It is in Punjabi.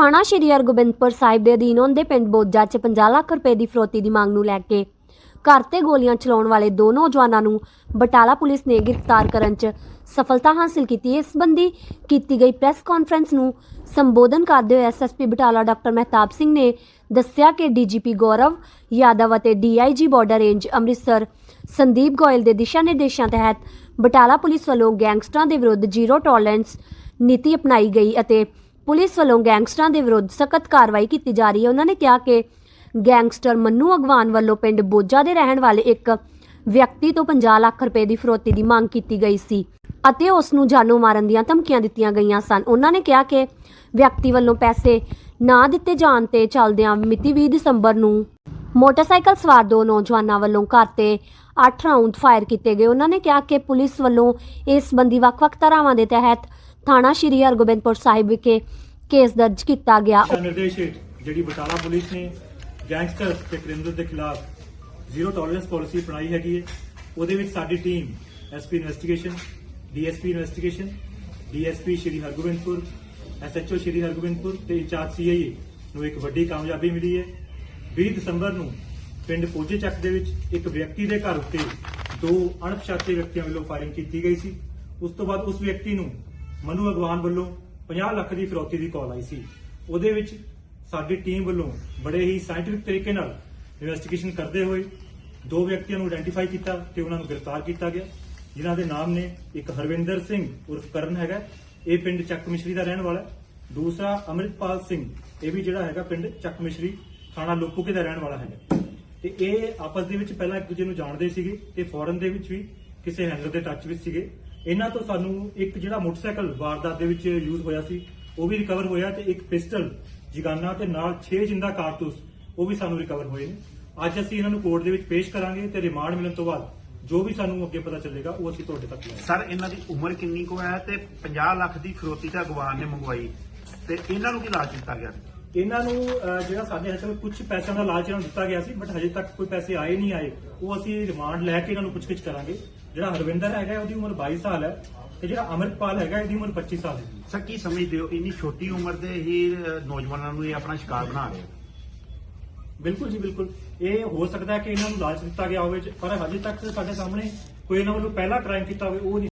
ਥਾਣਾ ਸ਼੍ਰੀ ਹਰਗੋਬਿੰਦਪੁਰ ਸਾਹਿਬ ਦੇ ਅਧੀਨ ਹੁੰਦੇ ਪਿੰਡ ਬੋਜਾ 'ਚ 50 ਲੱਖ ਰੁਪਏ ਦੀ ਫਰੋਤੀ ਦੀ ਮੰਗ ਨੂੰ ਲੈ ਕੇ ਘਰ ਤੇ ਗੋਲੀਆਂ ਚਲਾਉਣ ਵਾਲੇ ਦੋ ਨੌਜਵਾਨਾਂ ਨੂੰ ਬਟਾਲਾ ਪੁਲਿਸ ਨੇ ਗ੍ਰਿਫਤਾਰ ਕਰਨ 'ਚ ਸਫਲਤਾ ਹਾਸਲ ਕੀਤੀ। ਇਸ ਸੰਬੰਧੀ ਕੀਤੀ ਗਈ ਪ੍ਰੈਸ ਕਾਨਫਰੰਸ ਨੂੰ ਸੰਬੋਧਨ ਕਰਦੇ ਹੋਏ ਐਸਐਸਪੀ ਬਟਾਲਾ ਡਾਕਟਰ ਮਹਿਤਾਬ ਸਿੰਘ ਨੇ ਦੱਸਿਆ ਕਿ ਡੀਜੀਪੀ ਗੌਰਵ ਯਾਦਵ ਅਤੇ DIG border range Amritsar Sandeep Goyal ਦੇ ਦਿਸ਼ਾ ਨਿਰਦੇਸ਼ਾਂ ਤਹਿਤ ਬਟਾਲਾ ਪੁਲਿਸ ਵੱਲੋਂ ਗੈਂਗਸਟਰਾਂ ਦੇ ਵਿਰੁੱਧ ਜ਼ੀਰੋ ਟੋਲਰੈਂਸ ਨੀਤੀ ਅਪਣਾਈ ਗਈ ਅਤੇ ਪੁਲਿਸ ਵੱਲੋਂ ਗੈਂਗਸਟਰਾਂ ਦੇ ਵਿਰੁੱਧ ਸਖਤ ਕਾਰਵਾਈ ਕੀਤੀ ਜਾ ਰਹੀ ਹੈ। ਉਹਨਾਂ ਨੇ ਕਿਹਾ ਕਿ ਗੈਂਗਸਟਰ ਮੰਨੂ ਅਗਵਾਨ ਵੱਲੋਂ ਪਿੰਡ ਬੋਜਾ ਦੇ ਰਹਿਣ ਵਾਲੇ ਇੱਕ ਵਿਅਕਤੀ ਤੋਂ 50 ਲੱਖ ਰੁਪਏ ਦੀ ਫਰੋਤੀ ਦੀ ਮੰਗ ਕੀਤੀ ਗਈ ਸੀ ਅਤੇ ਉਸ ਨੂੰ ਜਾਨੋਂ ਮਾਰਨ ਦੀਆਂ ਧਮਕੀਆਂ ਦਿੱਤੀਆਂ ਗਈਆਂ ਸਨ। ਉਹਨਾਂ ਨੇ ਕਿਹਾ ਕਿ ਵਿਅਕਤੀ ਵੱਲੋਂ ਪੈਸੇ ਨਾ ਦਿੱਤੇ ਜਾਣ ਤੇ ਚੱਲਦਿਆਂ ਮਿਤੀ 20 ਦਸੰਬਰ ਨੂੰ ਮੋਟਰਸਾਈਕਲ ਸਵਾਰ ਦੋ ਨੌਜਵਾਨਾਂ ਵੱਲੋਂ ਘਰ ਤੇ 8 ਰਾਉਂਡ ਫਾਇਰ ਕੀਤੇ ਗਏ। ਉਹਨਾਂ ਨੇ ਕਿਹਾ ਕਿ ਪੁਲਿਸ ਵੱਲੋਂ ਇਸ ਸੰਬੰਧੀ ਵੱਖ-ਵੱਖ ਧਾਰਾਵਾਂ ਦੇ ਤਹਿਤ ਥਾਣਾ ਸ਼੍ਰੀ ਹਰਗੋਬਿੰਦਪੁਰ ਸਾਹਿਬ ਵਿਖੇ ਕੇਸ ਦਰਜ ਕੀਤਾ ਗਿਆ। ਦਿਸ਼ਾ ਨਿਰਦੇਸ਼ ਹੇਠ ਜਿਹੜੀ ਬਟਾਲਾ ਪੁਲਿਸ ਨੇ ਗੈਂਗਸਟਰ ਤੇ ਕ੍ਰਿਮੀਨਲ ਦੇ ਖਿਲਾਫ ਜ਼ੀਰੋ ਟੋਲਰੈਂਸ ਪਾਲਿਸੀ ਅਪਣਾਈ ਹੈਗੀ ਹੈ। ਉਹਦੇ ਵਿੱਚ ਸਾਡੀ team SP investigation DSP investigation DSP Shri Hargobindpur SHO Shri Hargobindpur ਤੇ ਇੰਚਾਰਜ ਸੀਆਈਏ ਨੂੰ ਇੱਕ ਵੱਡੀ ਕਾਮਯਾਬੀ ਮਿਲੀ ਹੈ। 20 ਦਸੰਬਰ ਨੂੰ ਪਿੰਡ ਪੋਜੇ ਚੱਕ ਦੇ ਵਿੱਚ ਇੱਕ ਵਿਅਕਤੀ ਦੇ ਘਰ ਉੱਤੇ ਦੋ ਅਣਪਛਾਤੇ ਵਿਅਕਤੀਆਂ ਵੱਲੋਂ ਫਾਇਰਿੰਗ ਕੀਤੀ ਗਈ ਸੀ। ਉਸ ਤੋਂ ਬਾਅਦ ਉਸ ਵਿਅਕਤੀ ਨੂੰ ਮਨੂ ਅਗਵਾਨ ਵੱਲੋਂ 50 ਲੱਖ ਦੀ ਫਿਰੌਤੀ ਦੀ ਕਾਲ ਆਈ ਸੀ। ਉਹਦੇ ਵਿੱਚ ਸਾਡੀ ਟੀਮ ਵੱਲੋਂ ਬੜੇ ਹੀ ਸਾਇੰਟਿਫਿਕ ਤਰੀਕੇ ਨਾਲ ਇਨਵੈਸਟੀਗੇਸ਼ਨ ਕਰਦੇ ਹੋਏ ਦੋ ਵਿਅਕਤੀਆਂ ਨੂੰ ਆਇਡੈਂਟੀਫਾਈ ਕੀਤਾ ਤੇ ਉਹਨਾਂ ਨੂੰ ਗ੍ਰਿਫਤਾਰ ਕੀਤਾ ਗਿਆ, ਜਿਨ੍ਹਾਂ ਦੇ ਨਾਮ ਨੇ ਇੱਕ ਹਰਵਿੰਦਰ ਸਿੰਘ ਉਰਫ ਕਰਨ ਹੈਗਾ, ਇਹ ਪਿੰਡ ਚੱਕ ਮਿਸ਼ਰੀ ਦਾ ਰਹਿਣ ਵਾਲਾ ਦੂਸਰਾ ਅਮਰਿਤਪਾਲ ਸਿੰਘ, ਇਹ ਵੀ ਜਿਹੜਾ ਹੈਗਾ ਪਿੰਡ ਚੱਕ ਮਿਸ਼ਰੀ ਥਾਣਾ ਲੋਪੂਕੇ ਦਾ ਰਹਿਣ ਵਾਲਾ ਹੈਗਾ। ਤੇ ਇਹ ਆਪਸ ਦੇ ਵਿੱਚ ਪਹਿਲਾਂ ਇੱਕ ਦੂਜੇ ਨੂੰ ਜਾਣਦੇ ਸੀਗੇ ਤੇ ਫੋਰਨ ਦੇ ਵਿੱਚ ਵੀ ਕਿਸੇ ਹੈਂਡਲਰ ਦੇ ਟੱਚ ਵਿੱਚ ਸੀਗੇ। ਇਹਨਾਂ ਤੋਂ ਸਾਨੂੰ ਇੱਕ ਜਿਹੜਾ ਮੋਟਰਸਾਈਕਲ ਵਾਰਦਾਤ ਦੇ ਵਿੱਚ ਯੂਜ਼ ਹੋਇਆ ਸੀ, ਉਹ ਵੀ ਰਿਕਵਰ ਹੋਇਆ ਤੇ ਇੱਕ ਪਿਸਟਲ ਜਿਗਾਨਾ ਤੇ ਨਾਲ 6 ਜਿੰਦਾ ਕਾਰਤੂਸ, ਉਹ ਵੀ ਸਾਨੂੰ ਰਿਕਵਰ ਹੋਏ ਨੇ। ਅੱਜ ਅਸੀਂ ਇਹਨਾਂ ਨੂੰ ਕੋਰਟ ਦੇ ਵਿੱਚ ਪੇਸ਼ ਕਰਾਂਗੇ ਤੇ ਰਿਮਾਂਡ ਮਿਲਣ ਤੋਂ ਬਾਅਦ ਜੋ ਵੀ ਸਾਨੂੰ ਅੱਗੇ ਪਤਾ ਚੱਲੇਗਾ, ਉਹ ਅਸੀਂ ਤੁਹਾਡੇ ਤੱਕ ਲਾਵਾਂਗੇ ਸਰ ਇਹਨਾਂ ਦੀ ਉਮਰ ਕਿੰਨੀ ਕੁ ਹੈ ਤੇ 50 ਲੱਖ ਦੀ ਖਰੋਤੀ ਤਾਂ ਅਗਵਾਨ ਨੇ ਮੰਗਵਾਈ ਤੇ ਇਹਨਾਂ ਨੂੰ ਕੀ ਲਾਲਚ ਦਿੱਤਾ ਗਿਆ ਇਹਨਾਂ ਨੂੰ ਅਹ, ਜਿਹੜਾ ਸਾਡੇ ਹੱਥ ਕੁਝ ਪੈਸਿਆਂ ਦਾ ਲਾਲਚ ਇਹਨਾਂ ਨੂੰ ਦਿੱਤਾ ਗਿਆ ਸੀ ਬਟ ਹਜੇ ਤੱਕ ਕੋਈ ਪੈਸੇ ਆਏ ਨਹੀਂ ਆਏ। ਉਹ ਅਸੀਂ ਰਿਮਾਂਡ ਲੈ ਕੇ ਇਹਨਾਂ ਨੂੰ ਪੁੱਛਗਿੱਛ ਕਰਾਂਗੇ। ਜਿਹੜਾ ਹਰਵਿੰਦਰ ਹੈਗਾ ਉਹਦੀ ਉਮਰ 22 ਸਾਲ ਹੈ ਤੇ ਜਿਹੜਾ ਅਮਰਿਤਪਾਲ ਹੈਗਾ ਇਹਦੀ ਉਮਰ 25 ਸਾਲ ਹੈ। ਸਰ ਕੀ ਸਮਝਦੇ ਹੋ ਇੰਨੀ ਛੋਟੀ ਉਮਰ ਦੇ ਹੀ ਨੌਜਵਾਨਾਂ ਨੂੰ ਇਹ ਆਪਣਾ ਸ਼ਿਕਾਰ ਬਣਾ ਰਹੇ? ਬਿਲਕੁਲ ਜੀ ਬਿਲਕੁਲ। ਇਹ ਹੋ ਸਕਦਾ ਹੈ ਕਿ ਇਹਨਾਂ ਨੂੰ ਲਾਲਚ ਦਿੱਤਾ ਗਿਆ ਹੋਵੇ ਪਰ ਹਜੇ ਤੱਕ ਸਾਡੇ ਸਾਹਮਣੇ ਕੋਈ ਇਹਨਾਂ ਵੱਲੋਂ ਪਹਿਲਾ ਕ੍ਰਾਈਮ ਕੀਤਾ ਹੋਵੇ ਉਹ ਨਹੀਂ